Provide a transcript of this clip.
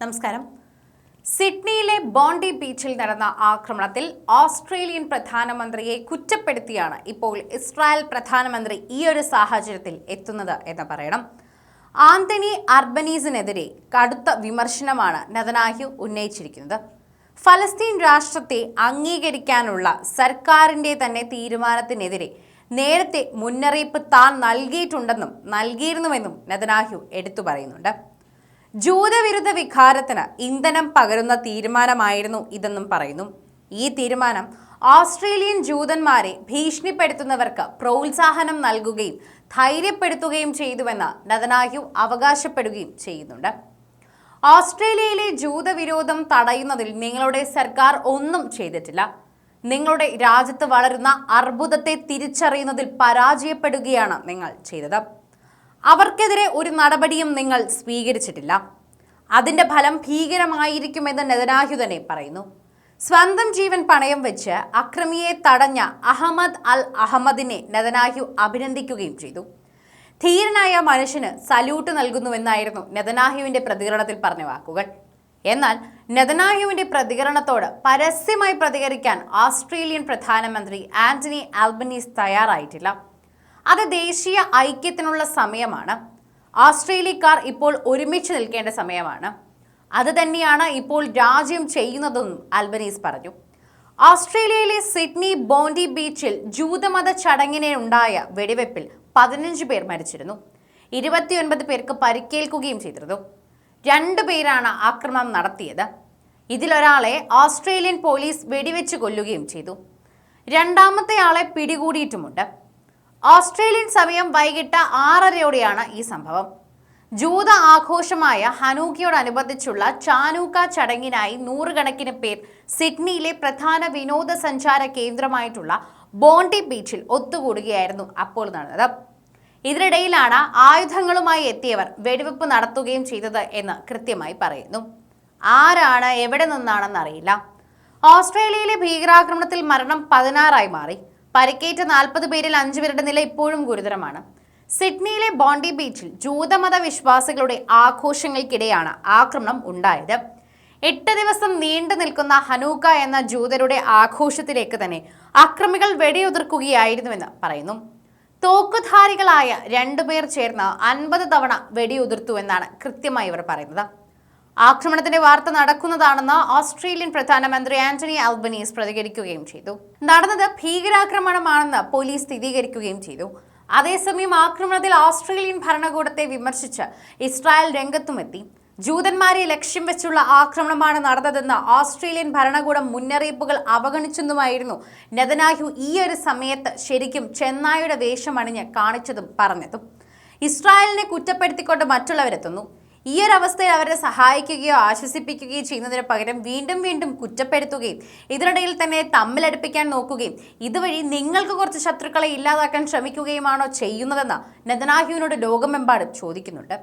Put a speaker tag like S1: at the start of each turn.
S1: നമസ്കാരം. സിഡ്നിയിലെ ബോണ്ടി ബീച്ചിൽ നടന്ന ആക്രമണത്തിൽ ഓസ്ട്രേലിയൻ പ്രധാനമന്ത്രിയെ കുറ്റപ്പെടുത്തിയാണ് ഇപ്പോൾ ഇസ്രായേൽ പ്രധാനമന്ത്രി ഈ ഒരു സാഹചര്യത്തിൽ എത്തുന്നത് എന്ന് പറയണം. ആന്റണി അർബനീസിനെതിരെ കടുത്ത വിമർശനമാണ് നദനാഹ്യു ഉന്നയിച്ചിരിക്കുന്നത്. ഫലസ്തീൻ രാഷ്ട്രത്തെ അംഗീകരിക്കാനുള്ള സർക്കാരിന്റെ തന്നെ തീരുമാനത്തിനെതിരെ നേരത്തെ മുന്നറിയിപ്പ് താൻ നൽകിയിട്ടുണ്ടെന്നും നൽകിയിരുന്നുവെന്നും നദനാഹ്യു എടുത്തു പറയുന്നുണ്ട്. ജൂതവിരുദ്ധ വികാരത്തിന് ഇന്ധനം പകരുന്ന തീരുമാനമായിരുന്നു ഇതെന്നും പറയുന്നു. ഈ തീരുമാനം ഓസ്ട്രേലിയൻ ജൂതന്മാരെ ഭീഷണിപ്പെടുത്തുന്നവർക്ക് പ്രോത്സാഹനം നൽകുകയും ധൈര്യപ്പെടുത്തുകയും ചെയ്തുവെന്ന് നദനാഹ്യു അവകാശപ്പെടുകയും ചെയ്യുന്നുണ്ട്. ഓസ്ട്രേലിയയിലെ ജൂതവിരോധം തടയുന്നതിൽ നിങ്ങളുടെ സർക്കാർ ഒന്നും ചെയ്തിട്ടില്ല. നിങ്ങളുടെ രാജ്യത്ത് വളരുന്ന അർബുദത്തെ തിരിച്ചറിയുന്നതിൽ പരാജയപ്പെടുകയാണ് നിങ്ങൾ ചെയ്തത്. അവർക്കെതിരെ ഒരു നടപടിയും നിങ്ങൾ സ്വീകരിച്ചിട്ടില്ല. അതിന്റെ ഫലം ഭീകരമായിരിക്കുമെന്ന് നെതനാഹ്യു തന്നെ പറയുന്നു. സ്വന്തം ജീവൻ പണയം വെച്ച് അക്രമിയെ തടഞ്ഞ അഹമ്മദ് അൽ അഹമ്മദിനെ നെതനാഹ്യു അഭിനന്ദിക്കുകയും ചെയ്തു. ധീരനായ മനുഷ്യന് സല്യൂട്ട് നൽകുന്നുവെന്നായിരുന്നു നെതനാഹ്യുവിന്റെ പ്രതികരണത്തിൽ പറഞ്ഞ വാക്കുകൾ. എന്നാൽ നെതനാഹ്യുവിന്റെ പ്രതികരണത്തോട് പരസ്യമായി പ്രതികരിക്കാൻ ഓസ്ട്രേലിയൻ പ്രധാനമന്ത്രി ആന്റണി ആൽബനീസ് തയ്യാറായിട്ടില്ല. അത് ദേശീയ ഐക്യത്തിനുള്ള സമയമാണ്. ഓസ്ട്രേലിയക്കാർ ഇപ്പോൾ ഒരുമിച്ച് നിൽക്കേണ്ട സമയമാണ്. അത് തന്നെയാണ് ഇപ്പോൾ രാജ്യം ചെയ്യുന്നതെന്നും അൽബനീസ് പറഞ്ഞു. ഓസ്ട്രേലിയയിലെ സിഡ്നി ബോണ്ടി ബീച്ചിൽ ജൂതമത ചടങ്ങിനെ ഉണ്ടായ വെടിവെപ്പിൽ പതിനഞ്ച് പേർ മരിച്ചിരുന്നു. ഇരുപത്തിയൊൻപത് പേർക്ക് പരിക്കേൽക്കുകയും ചെയ്തിരുന്നു. രണ്ടു പേരാണ് ആക്രമണം നടത്തിയത്. ഇതിലൊരാളെ ഓസ്ട്രേലിയൻ പോലീസ് വെടിവെച്ച് കൊല്ലുകയും ചെയ്തു. രണ്ടാമത്തെ ആളെ പിടികൂടിയിട്ടുമുണ്ട്. ഓസ്ട്രേലിയൻ സമയം വൈകിട്ട് ആറരയോടെയാണ് ഈ സംഭവം. ജൂത ആഘോഷമായ ഹനൂക്കിയോടനുബന്ധിച്ചുള്ള ചാനൂക്ക ചടങ്ങിനായി നൂറുകണക്കിന് പേർ സിഡ്നിയിലെ പ്രധാന വിനോദസഞ്ചാര കേന്ദ്രമായിട്ടുള്ള ബോണ്ടി ബീച്ചിൽ ഒത്തുകൂടുകയായിരുന്നു അപ്പോൾ നടന്നത്. ഇതിനിടയിലാണ് ആയുധങ്ങളുമായി എത്തിയവർ വെടിവെപ്പ് നടത്തുകയും ചെയ്തത് എന്ന് കൃത്യമായി പറയുന്നു. ആരാണ് എവിടെ നിന്നാണെന്നറിയില്ല ഓസ്ട്രേലിയയിലെ ഭീകരാക്രമണത്തിൽ മരണം പതിനാറായി മാറി. പരിക്കേറ്റ നാൽപ്പത് പേരിൽ അഞ്ചുപേരുടെ നില ഇപ്പോഴും ഗുരുതരമാണ്. സിഡ്നിയിലെ ബോണ്ടി ബീച്ചിൽ ജൂതമത വിശ്വാസികളുടെ ആഘോഷങ്ങൾക്കിടെയാണ് ആക്രമണം ഉണ്ടായത്. എട്ട് ദിവസം നീണ്ടു നിൽക്കുന്ന ഹനൂക്ക എന്ന ജൂതരുടെ ആഘോഷത്തിലേക്ക് തന്നെ അക്രമികൾ വെടിയുതിർക്കുകയായിരുന്നുവെന്ന് പറയുന്നു. തോക്കുധാരികളായ രണ്ടുപേർ ചേർന്ന് അൻപത് തവണ വെടിയുതിർത്തുവെന്നാണ് കൃത്യമായി ഇവർ പറയുന്നത്. ആക്രമണത്തിന്റെ വാർത്ത നടക്കുന്നതാണെന്ന് ഓസ്ട്രേലിയൻ പ്രധാനമന്ത്രി ആന്റണി ആൽബനീസ് പ്രതികരിക്കുകയും ചെയ്തു. നടന്നത് ഭീകരാക്രമണമാണെന്ന് പോലീസ് സ്ഥിരീകരിക്കുകയും ചെയ്തു. അതേസമയം ആക്രമണത്തിൽ ഓസ്ട്രേലിയൻ ഭരണകൂടത്തെ വിമർശിച്ച് ഇസ്രായേൽ രംഗത്തുമെത്തി. ജൂതന്മാരെ ലക്ഷ്യം വെച്ചുള്ള ആക്രമണമാണ് നടന്നതെന്ന് ഓസ്ട്രേലിയൻ ഭരണകൂടം മുന്നറിയിപ്പുകൾ അവഗണിച്ചെന്നുമായിരുന്നു നെതനാഹു ഈ ഒരു സമയത്ത് ശരിക്കും ചെന്നായുടെ വേഷമണിഞ്ഞ് കാണിച്ചതും പറഞ്ഞതും. ഇസ്രായേലിനെ കുറ്റപ്പെടുത്തിക്കൊണ്ട് മറ്റുള്ളവരെത്തുന്നു. ഈ ഒരു അവസ്ഥയിൽ അവരെ സഹായിക്കുകയോ ആശ്വസിപ്പിക്കുകയോ ചെയ്യുന്നതിന് പകരം വീണ്ടും വീണ്ടും കുറ്റപ്പെടുത്തുകയും ഇതിനിടയിൽ തന്നെ തമ്മിലടുപ്പിക്കാൻ നോക്കുകയും ഇതുവഴി നിങ്ങൾക്ക് കുറച്ച് ശത്രുക്കളെ ഇല്ലാതാക്കാൻ ശ്രമിക്കുകയുമാണോ ചെയ്യുന്നതെന്ന് നെതനാഹുവിനോട് ലോകമെമ്പാടും ചോദിക്കുന്നുണ്ട്.